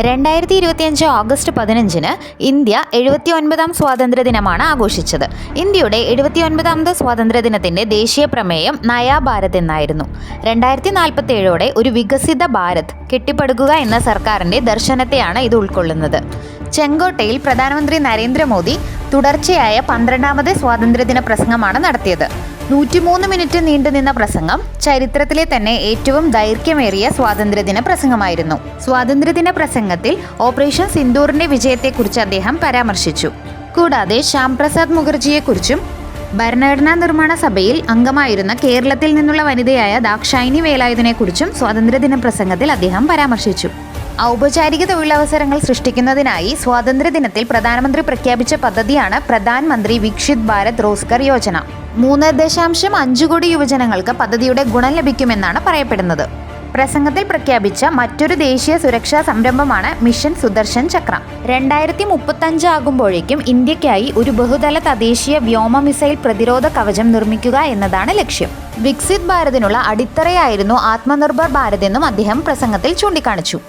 രണ്ടായിരത്തി ഇരുപത്തിയഞ്ച് ഓഗസ്റ്റ് പതിനഞ്ചിന് ഇന്ത്യ എഴുപത്തി ഒൻപതാം സ്വാതന്ത്ര്യ ദിനമാണ് ആഘോഷിച്ചത്. ഇന്ത്യയുടെ എഴുപത്തി ഒൻപതാമത് സ്വാതന്ത്ര്യ ദിനത്തിന്റെ ദേശീയ പ്രമേയം നയാ ഭാരത് എന്നായിരുന്നു. രണ്ടായിരത്തി നാൽപ്പത്തി ഏഴോടെ ഒരു വികസിത ഭാരത് കെട്ടിപ്പടുക്കുക എന്ന സർക്കാരിന്റെ ദർശനത്തെയാണ് ഇത് ഉൾക്കൊള്ളുന്നത്. ചെങ്കോട്ടയിൽ പ്രധാനമന്ത്രി നരേന്ദ്രമോദി തുടർച്ചയായ പന്ത്രണ്ടാമത് സ്വാതന്ത്ര്യദിന പ്രസംഗമാണ് നടത്തിയത്. നൂറ്റിമൂന്ന് മിനിറ്റ് നീണ്ടുനിന്ന പ്രസംഗം ചരിത്രത്തിലെ തന്നെ ഏറ്റവും ദൈർഘ്യമേറിയ സ്വാതന്ത്ര്യദിന പ്രസംഗമായിരുന്നു. സ്വാതന്ത്ര്യദിന പ്രസംഗത്തിൽ ഓപ്പറേഷൻ സിന്ദൂറിന്റെ വിജയത്തെക്കുറിച്ച് അദ്ദേഹം പരാമർശിച്ചു. കൂടാതെ ശ്യാം പ്രസാദ് മുഖർജിയെക്കുറിച്ചും ഭരണഘടനാ നിർമ്മാണ സഭയിൽ അംഗമായിരുന്ന കേരളത്തിൽ നിന്നുള്ള വനിതയായ ദാക്ഷായിനി വേലായുധനെക്കുറിച്ചും സ്വാതന്ത്ര്യദിന പ്രസംഗത്തിൽ അദ്ദേഹം പരാമർശിച്ചു. ഔപചാരിക തൊഴിലവസരങ്ങൾ സൃഷ്ടിക്കുന്നതിനായി സ്വാതന്ത്ര്യദിനത്തിൽ പ്രധാനമന്ത്രി പ്രഖ്യാപിച്ച പദ്ധതിയാണ് പ്രധാനമന്ത്രി വിക്ഷിത് ഭാരത് റോസ്കർ യോജന. മൂന്ന് ദശാംശം അഞ്ച് കോടി യുവജനങ്ങൾക്ക് പദ്ധതിയുടെ ഗുണം ലഭിക്കുമെന്നാണ് പറയപ്പെടുന്നത്. പ്രസംഗത്തിൽ പ്രഖ്യാപിച്ച മറ്റൊരു ദേശീയ സുരക്ഷാ സംരംഭമാണ് മിഷൻ സുദർശൻ ചക്ര. രണ്ടായിരത്തി മുപ്പത്തഞ്ച് ആകുമ്പോഴേക്കും ഇന്ത്യക്കായി ഒരു ബഹുതല തദ്ദേശീയ വ്യോമ മിസൈൽ പ്രതിരോധ കവചം നിർമ്മിക്കുക എന്നതാണ് ലക്ഷ്യം. വിക്സിത് ഭാരതിനുള്ള അടിത്തറയായിരുന്നു ആത്മനിർഭർ ഭാരത് എന്നും അദ്ദേഹം പ്രസംഗത്തിൽ ചൂണ്ടിക്കാണിച്ചു.